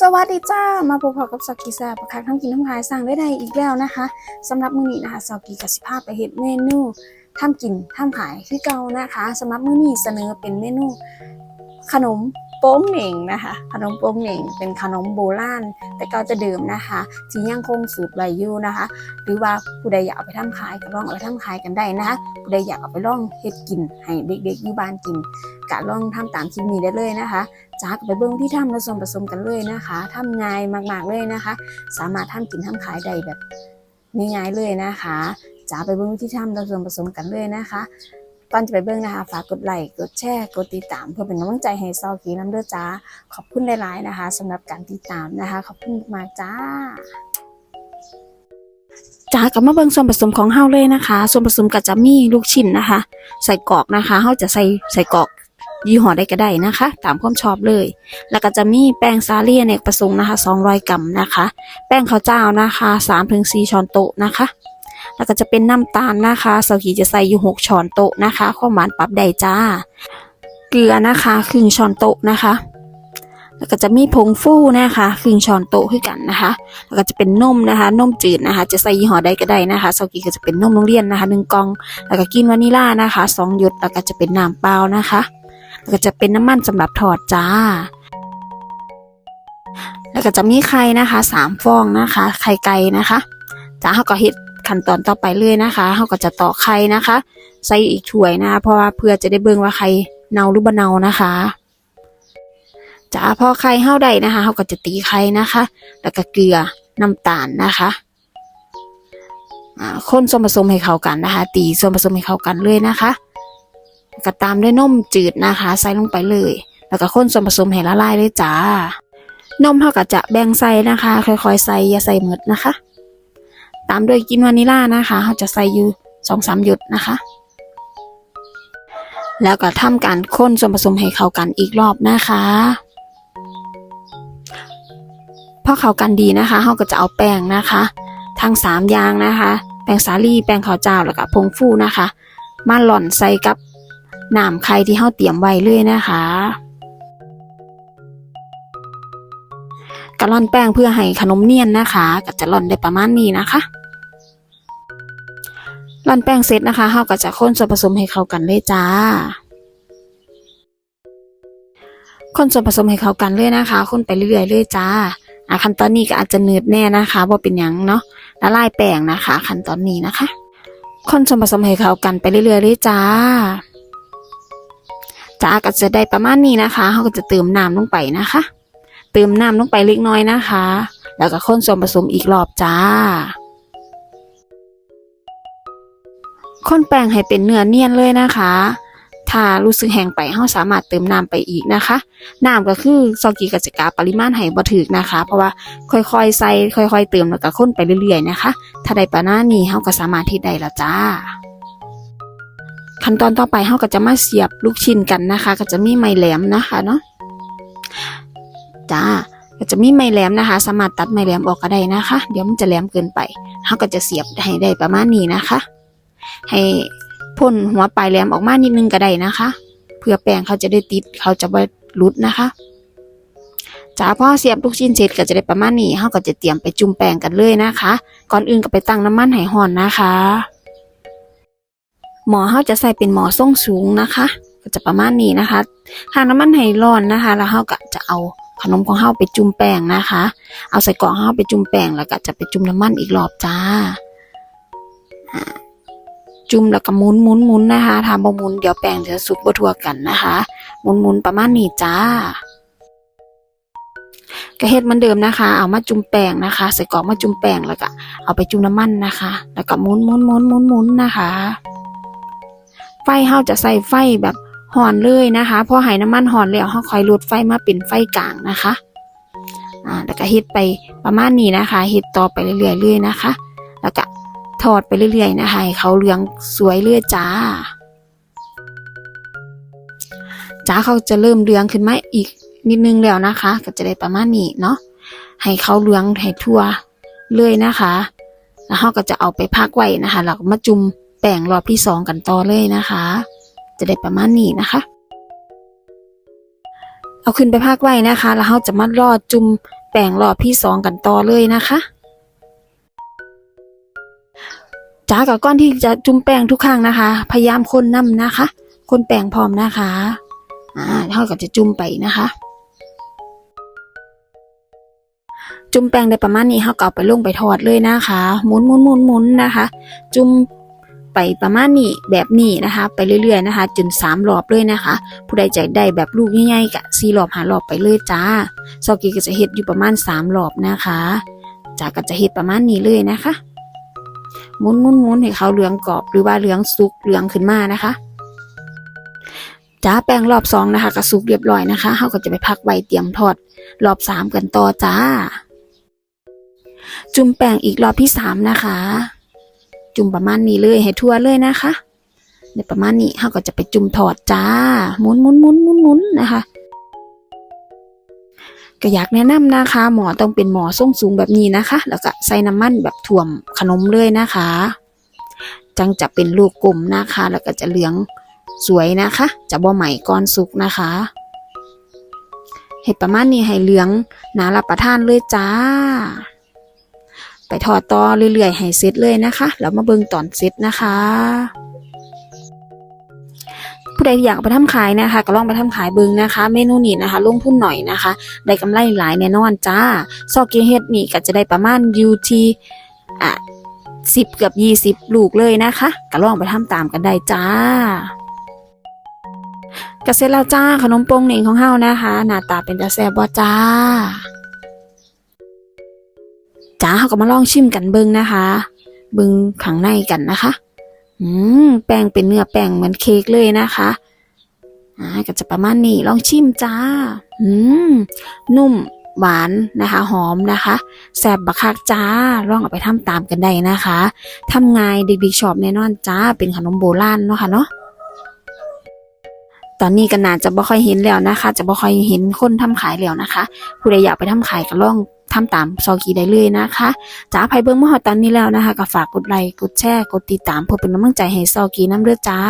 สวัสดีจ้า มาพบกับสกีแซบประคักทำกินทั้งขายสั่งได้ใดอีกแล้วนะคะสำหรับมื้อนี้นะคะสกีกับสิภาพไปเฮ็ดเมนูทำกินทำขายคือเก่านะคะสำหรับมื้อนี้เสนอเป็นเมนู ขนม โป้งเหน่งนะคะ ขนมโป้งเหน่งเป็นขนมโบราณแต่ก่าจะเดิมนะคะที่ยังคงสูตรไว้อยู่นะคะ หรือว่าผู้ใดอยากเอาไปทำขายก็ลองเอาไปทำขายกันได้นะคะผู้ใดอยากเอาไปลองเฮ็ดกินให้เด็กๆอยู่บ้านกินก็ลองทำตามคลิปนี้ได้เลยนะคะจากไปเบิ่งที่ทำและส่วนผสมกันเลยนะคะทำง่ายมากๆเลยนะคะ สามารถทำกินทำขายได้แบบง่ายๆเลยนะคะจากไปเบิ่งที่ทำและส่วนผสมกันเลยนะคะ ตอนจะไปเบิ่งนะคะ ฝากกดไลค์ กดแชร์ กดติดตาม เพื่อเป็นกำลังใจให้ซอกีน้ำเด้อจ้า ขอบคุณหลายๆนะคะสำหรับการติดตามนะคะ ขอบคุณมากจ้าจ้ากลับมาเบิ่งส่วนผสมของเฮาเลยนะคะ ส่วนผสมก็จะมีลูกชิ้นนะคะ ใส่กรอกนะคะเฮาจะใส่ใส่กรอกยี่ห้อใดก็ได้นะคะ ตามความชอบเลย แล้วก็จะมีแป้งสาลี่เนกประสงค์นะคะ 200 กรัมนะคะ แป้งข้าวเจ้านะคะ 3-4 ช้อนโต๊ะนะคะ แล้วก็จะเป็นน้ำตาลนะคะเสาขีจะใส่อยู่6ช้อนโต๊ะนะคะความหวานปรับได้จ้า เกลือนะคะครึ่งช้อนโต๊ะนะคะ แล้วก็จะมีผงฟูนะคะครึ่งช้อนโต๊ะคือกันนะคะ แล้วก็จะเป็นนมนะคะนมจืดนะคะ จะใส่ยี่ห้อใดก็ได้นะคะเสากีก็จะเป็นนมโรงเรียนนะคะหนึ่งกล่อง แล้วก็กินวานิลลานะคะสองหยดแล้วก็จะเป็นน้ำเปล่านะคะแล้วก็จะเป็นน้ำมันสำหรับทอดจ้าแล้วก็จะมีไข่นะคะสามฟองนะคะ ไข่ไก่นะคะจ้าเขาก็เฮ็ด ขั้นตอนต่อไปเลยนะคะเขาก็จะต่อไข่นะคะ ใส่อีกถ้วยนะเพราะว่าเพื่อจะได้เบิ่งว่าไข่เน่าหรือบ่เนานะคะจ้าพอไข่เฮาได้นะคะเขาก็จะตีไข่นะคะ แล้วก็เกลือน้ำตาลนะคะคนส่วนผสมให้เข้ากันนะคะ ตีส่วนผสมให้เข้ากันเลยนะคะก็ตามด้วยนมจืดนะคะ ใส่ลงไปเลย แล้วก็คนส่วนผสมให้ละลายเลยจ้านมเท่ากับจะแบ่งใส่นะคะ ค่อยๆใส่อย่าใส่หมดนะคะ ตามด้วยกินวานิลลานะคะเขาจะใส่อยู่สองสามหยดนะคะ แล้วก็ทำการคนส่วนผสมให้เข้ากันอีกรอบนะคะพอเข้ากันดีนะคะเขาก็จะเอาแป้งนะคะ ทั้งสามอย่างนะคะ แป้งสาลี่แป้งข้าวเจ้าแล้วก็ผงฟูนะคะ มาหล่อนใส่กับน้ำไข่ที่เฮาเตรียมไว้เลยนะคะ กะล่อนแป้งเพื่อให้ขนมเนียนนะคะก็จะล่อนได้ประมาณนี้นะคะล่อนแป้งเสร็จนะคะเฮาก็จะคนส่วนผสมให้เข้ากันเลยจ้า คนส่วนผสมให้เข้ากันเลยนะคะ คนไปเรื่อยๆเลยจ้าอะขั้นตอนนี้ก็อาจจะเนืดแน่นะคะว่าเป็นยังเนาะละลายแป้งนะคะขั้นตอนนี้นะคะ คนส่วนผสมให้เข้ากันไปเรื่อยๆเลยจ้าจ้าก็จะได้ประมาณนี้นะคะเขาก็จะเติมน้ำลงไปนะคะ เติมน้ำลงไปเล็กน้อยนะคะ แล้วก็คนส่วนผสมอีกรอบจ้าคนแป้งให้เป็นเนื้อเนียนเลยนะคะ ถ้ารู้สึกแห้งไปเราสามารถเติมน้ำไปอีกนะคะ น้ำก็คือซอกีกัจกาปริมาณให้บ่ถึกนะคะ เพราะว่าค่อยๆใส่ค่อยๆ เติมแล้วก็คนไปเรื่อยๆนะคะ ถ้าได้ประมานี้เราก็สามารถที่ได้แล้วจ้า ขั้นตอนต่อไปเราก็จะมาเสียบลูกชิ้นกันนะคะ ก็จะมีไม้แหลมนะคะเนาะ จ้าจะมีไม้แหลมนะคะ สามารถตัดไม้แหลมออกก็ได้นะคะ เดี๋ยวมันจะแหลมเกินไปเราก็จะเสียบให้ได้ประมาณนี้นะคะ ให้พ่นหัวปลายแหลมออกมานิดนึงก็ได้นะคะ เพื่อแป้งเขาจะได้ติดเขาจะไม่หลุดนะคะจ้าพ่อเสียบลูกชิ้นเสร็จก็จะได้ประมาณนี้เราก็จะเตรียมไปจุ่มแป้งกันเลยนะคะ ก่อนอื่นก็ไปตั้งน้ำมันให้ร้อนนะคะ หมอเขาจะใส่เป็นหมอส่งสูงนะคะ ก็จะประมาณนี้นะคะหากน้ำมันให้ร้อนนะคะ แล้วเขาก็จะเอา ขนมของเขาไปจุ่มแป้งนะคะ เอาใส่กล่องเขาไปจุ่มแป้งแล้วก็จะไปจุ่มน้ำมันอีกรอบจ้า จุ่มแล้วก็หมุนหมุนหมุนนะคะทำบ่หมุนเดี๋ยวแป้งจะสุกบ่ทั่วกันนะคะหมุนหมุนประมาณนี้จ้าก็เฮ็ดเหมือนเดิมนะคะ เอามาจุ่มแป้งนะคะ ใส่กล่องมาจุ่มแป้งแล้วก็เอาไปจุ่มน้ำมันนะคะ แล้วก็หมุนหมุนหมุนหมุนหมุนนะคะ ไฟเฮาจะใส่ไฟแบบ ห่อนเลยนะคะพอให้น้ำมันห่อนแล้วเฮาค่อยลดไฟมาเป็นไฟกลางนะคะอ่าแล้วก็เฮ็ดไปประมาณนี้นะคะเฮ็ดต่อไปเรื่อยๆเลยนะคะ แล้วก็ทอดไปเรื่อยๆนะคะให้เขาเหลืองสวยเรื่อยจ้าจ้าเขาจะเริ่มเหลืองขึ้นมาอีกนิดนึงแล้วนะคะ ก็จะได้ประมาณนี้เนาะให้เขาเหลืองให้ทั่วเลยนะคะ แล้วเขาก็จะเอาไปพักไว้นะคะแล้วก็มาจุ่มแป้งรอบที่สองกันต่อเลยนะคะ จะได้ประมาณนี้นะคะ เอาขึ้นไปพักไว้นะคะ แล้วเราจะมารอจุ่มแป้งรอบที่สองกันต่อเลยนะคะจ้ากับก้อนที่จะจุ่มแป้งทุกครั้งนะคะ พยายามคนน้ำนะคะ คนแป้งพร้อมนะคะอ่าเท่ากับจะจุ่มไปนะคะ จุ่มแป้งได้ประมาณนี้เขาก็เอาไปลงไปทอดเลยนะคะ หมุนหมุนหมุนหมุนนะคะ จุ่ม ไปประมาณนี้แบบนี้นะคะ ไปเรื่อยๆนะคะ จนสามรอบเลยนะคะ ผู้ใดใจได้แบบลูกง่ายๆกะสี่รอบหารอบไปเลยจ้าซอกี้ก็จะเฮ็ดอยู่ประมาณสามรอบนะคะจากก็จะเฮ็ดประมาณนี้เลยนะคะหมุนหมุนหมุนให้เขาเหลืองกรอบหรือว่าเหลืองสุกเหลืองขึ้นมานะคะจ้าแป้งรอบสองนะคะก็สุกเรียบร้อยนะคะเขาก็จะไปพักไว้เตรียมทอด รอบสามกันต่อจ้า จุ่มแป้งอีกรอบที่สามนะคะ จุ่มประมาณนี้เลยให้ทั่วเลยนะคะเดี๋ยวประมาณนี้เขาก็จะไปจุ่มทอดจ้าหมุนหมุนหมุนหมุนหมุนนะคะก็อยากแนะนำนะคะ หมอต้องเป็นหมอทรงสูงแบบนี้นะคะ แล้วก็ใส่น้ำมันแบบถ่วมขนมเลยนะคะ จังจะเป็นลูกกลมนะคะ แล้วก็จะเหลืองสวยนะคะ จะบ่ใหม่ก้อนสุกนะคะเห็ดประมาณนี้ให้เหลืองนารับประทานเลยจ้า ไปทอดต่อเรื่อยๆให้เสร็จเลยนะคะแล้วมาเบิ่งตอนเสร็จนะคะ ผู้ใดที่อยากไปทำขายนะคะ ก็ลองไปทำขายเบิ่งนะคะ เมนูนี้นะคะ ลงทุนหน่อยนะคะ ได้กำไรหลายแน่นอนจ้า ซอกเกเฮ็ดนี่ก็จะได้ประมาณอยู่ที่อะสิบเกือบยี่สิบลูกเลยนะคะก็ลองไปทำตามกันได้จ้าก็เสร็จแล้วจ้าขนมปงเหน่งของเฮานะคะ หน้าตาเป็นตาแซ่บบ่จ้า จ้าเขาก็มาลองชิมกันเบิ่งนะคะ เบิ่งข้างในกันนะคะ อืมแป้งเป็นเนื้อแป้งเหมือนเค้กเลยนะคะอ่าก็จะประมาณนี้ลองชิมจ้า อืมนุ่มหวานนะคะ หอมนะคะแซ่บบักคักจ้าลองเอาไปทำตามกันได้นะคะทำง่ายเด็กๆชอบแน่นอนจ้าเป็นขนมโบราณเนาะค่ะเนาะ อนนี้ก็น่าจะบ่ค่อยเห็นแล้วนะคะ จะบ่ค่อยเห็นคนทำขายแล้วนะคะ ผู้ใดอยากไปทำขายก็ลองทำตามซอกีได้เลยนะคะจ้าไผเบิ้งมาฮอตอนนี้แล้วนะคะก็ฝากกดไลค์กดแชร์กดติดตามเพื่อเป็นกำลังใจให้ซอกีน้ำเลือดจ้า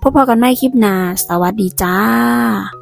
พบกันใหม่คลิปหน้าสวัสดีจ้า